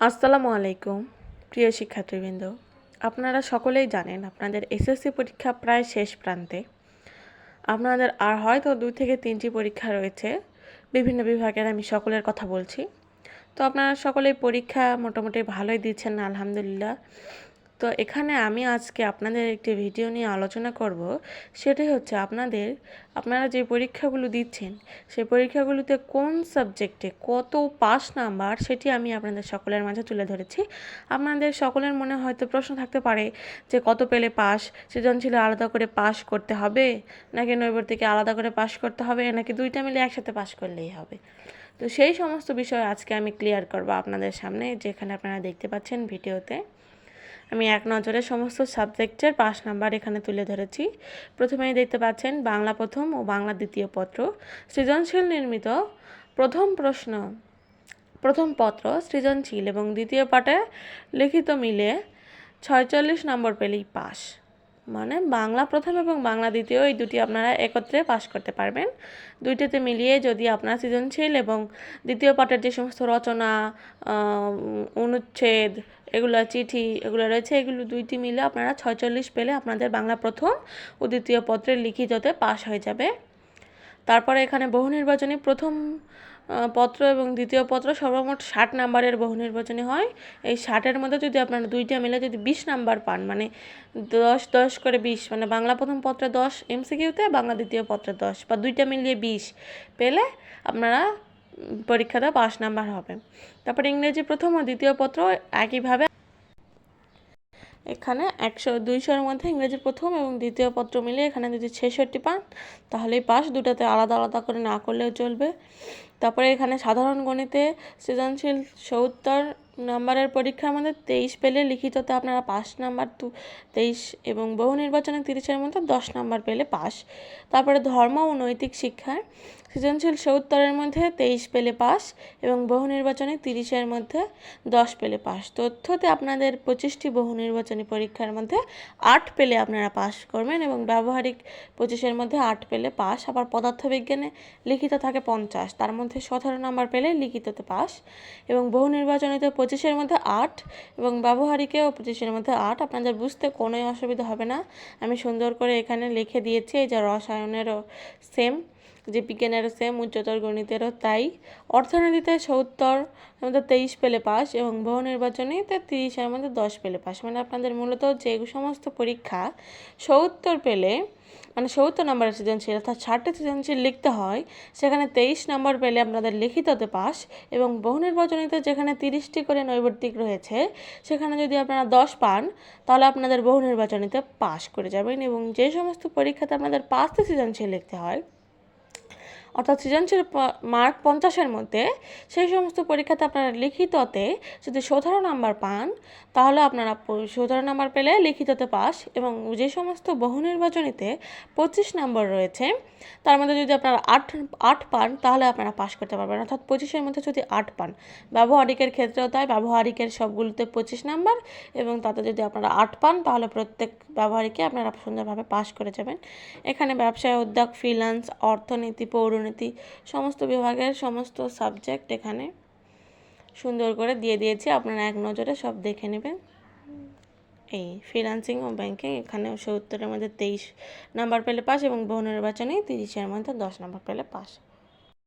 আসসালামু আলাইকুম, প্রিয় শিক্ষার্থীবৃন্দ। আপনারা সকলেই জানেন আপনাদের এসএসসি পরীক্ষা প্রায় শেষ প্রান্তে। আপনাদের আর হয়তো দুই থেকে তিনটি পরীক্ষা রয়েছে। বিভিন্ন বিভাগের আমি সকলের কথা বলছি। তো আপনারা সকলেই পরীক্ষা মোটামুটি ভালোই দিচ্ছেন, আলহামদুলিল্লাহ। তো এখানে আমি আজকে আপনাদের একটি ভিডিও নিয়ে আলোচনা করব। সেটি হচ্ছে আপনাদের, আপনারা যে পরীক্ষাগুলো দিচ্ছেন সেই পরীক্ষাগুলোতে কোন সাবজেক্টে কত পাস নাম্বার সেটি আমি আপনাদের সকলের মাঝে তুলে ধরেছি। আপনাদের সকলের মনে হয়তো প্রশ্ন থাকতে পারে যে কত পেলে পাস, সৃজনশীল আলাদা করে পাস করতে হবে, নাকি নৈবর্তিকে আলাদা করে পাস করতে হবে, নাকি দুইটা মিলে একসাথে পাস করলেই হবে? তো সেই সমস্ত বিষয় আজকে আমি ক্লিয়ার করব আপনাদের সামনে, যেখানে আপনারা দেখতে পাচ্ছেন ভিডিওতে। আমি এক নজরে সমস্ত সাবজেক্টের পাঁচ নাম্বার এখানে তুলে ধরেছি। প্রথমেই দেখতে পাচ্ছেন বাংলা প্রথম ও বাংলা দ্বিতীয় পত্র। সৃজনশীল নির্মিত প্রথম প্রশ্ন, প্রথম পত্র সৃজনশীল এবং দ্বিতীয় পাঠে লিখিত মিলে ছয়চল্লিশ নম্বর পেলেই পাস মানে বাংলা প্রথম এবং বাংলা দ্বিতীয় এই দুটি আপনারা একত্রে পাশ করতে পারবেন। দুইটাতে মিলিয়ে যদি আপনার সৃজনশীল এবং দ্বিতীয় পাঠের যে সমস্ত রচনা অনুচ্ছেদ, এগুলো, চিঠি এগুলো রয়েছে, এগুলো দুইটি মিলে আপনারা ছয়চল্লিশ পেলে আপনাদের বাংলা প্রথম ও দ্বিতীয় পত্রের লিখিততে পাশ হয়ে যাবে। তারপরে এখানে বহু নির্বাচনী প্রথম পত্র এবং দ্বিতীয় পত্র সর্বমোট ষাট নাম্বারের বহু নির্বাচনী হয়। এই ষাটের মধ্যে যদি আপনারা দুইটা মিলে যদি বিশ নাম্বার পান মানে দশ দশ করে বিশ মানে বাংলা প্রথম পত্রে দশ, এমসিকিউতে বাংলা দ্বিতীয় পত্রে দশ, বা দুইটা মিলিয়ে বিশ পেলে আপনারা পরীক্ষাটা পাশ নাম্বার হবে। তারপর ইংরেজি প্রথম ও দ্বিতীয় পত্র একইভাবে এখানে একশো দুইশোর মধ্যে ইংরেজি প্রথম এবং দ্বিতীয় পত্র মিলে এখানে যদি ছেষট্টি পান, তাহলেই পাশ দুটাতে আলাদা আলাদা করে না করলেও চলবে। তারপরে এখানে সাধারণ গণিতে সৃজনশীল সত্তর নাম্বারের পরীক্ষার মধ্যে তেইশ পেলে লিখিততে আপনারা পাস নাম্বার, তু, তেইশ এবং বহু নির্বাচনে তিরিশের মধ্যে দশ নাম্বার পেলে পাস তারপরে ধর্ম ও নৈতিক শিক্ষায় সৃজনশীল সত্তরের মধ্যে তেইশ পেলে পাস এবং বহু নির্বাচনে তিরিশের মধ্যে দশ পেলে পাস তথ্যতে আপনাদের পঁচিশটি বহু নির্বাচনী পরীক্ষার মধ্যে আট পেলে আপনারা পাস করবেন এবং ব্যবহারিক পঁচিশের মধ্যে আট পেলে পাস আবার পদার্থবিজ্ঞানে লিখিত থাকে পঞ্চাশ, তার মধ্যে সতেরো নাম্বার পেলে লিখিততে পাস এবং বহু নির্বাচনীতে পঁচিশের মধ্যে আট এবং ব্যবহারিকেও পঁচিশের মধ্যে আট। আপনাদের বুঝতে কোনোই অসুবিধা হবে না। আমি সুন্দর করে এখানে লিখে দিয়েছি, এই যে রসায়নেরও সেম যে বিজ্ঞানেরও সেম উচ্চতর গণিতেরও তাই। অর্থনীতিতে সত্তর মধ্যে তেইশ পেলে পাস এবং বহু নির্বাচনে নির্বাচনীতে তিরিশের মধ্যে দশ পেলে পাস। মানে আপনাদের মূলত যে সমস্ত পরীক্ষা সত্তর পেলে মানে সত্তর নম্বরের সৃজনশীল অর্থাৎ ষাটটি সৃজনশীল লিখতে হয়, সেখানে তেইশ নম্বর পেলে আপনাদের লিখিততে পাস এবং বহু নির্বাচনীতে যেখানে তিরিশটি করে নৈবর্তিক রয়েছে, সেখানে যদি আপনারা দশ পান, তাহলে আপনাদের বহু নির্বাচনীতে পাস করে যাবেন এবং যে সমস্ত পরীক্ষাতে আপনাদের পাঁচটি সৃজনশীল লিখতে হয় অর্থাৎ সৃজনশীল মার্ক পঞ্চাশের মধ্যে সেই সমস্ত পরীক্ষাতে আপনারা লিখিততে যদি সতেরো নাম্বার পান, তাহলে আপনারা সতেরো নাম্বার পেলে লিখিততে পাস এবং যে সমস্ত বহু নির্বাচনীতে পঁচিশ নম্বর রয়েছে, তার মধ্যে যদি আপনারা আট আট পান, তাহলে আপনারা পাস করতে পারবেন। অর্থাৎ পঁচিশের মধ্যে যদি আট পান, ব্যবহারিকের ক্ষেত্রেও তাই, ব্যবহারিকের সবগুলোতে পঁচিশ নাম্বার এবং তাতে যদি আপনারা আট পান, তাহলে প্রত্যেক ব্যবহারিকে আপনারা সুন্দরভাবে পাস করে যাবেন। এখানে ব্যবসায় উদ্যোগ ফ্রিল্যান্স অর্থনীতি, পৌর অর্থনীতি সমস্ত বিভাগের সমস্ত সাবজেক্ট এখানে সুন্দর করে দিয়ে দিয়েছি। আপনারা এক নজরে সব দেখে নেবেন। এই ফিনান্সিং ও ব্যাংকিং এখানে সত্তরের মধ্যে তেইশ নাম্বার পেলে পাস এবং বহু নির্বাচনে তিরিশের মধ্যে দশ নাম্বার পেলে পাস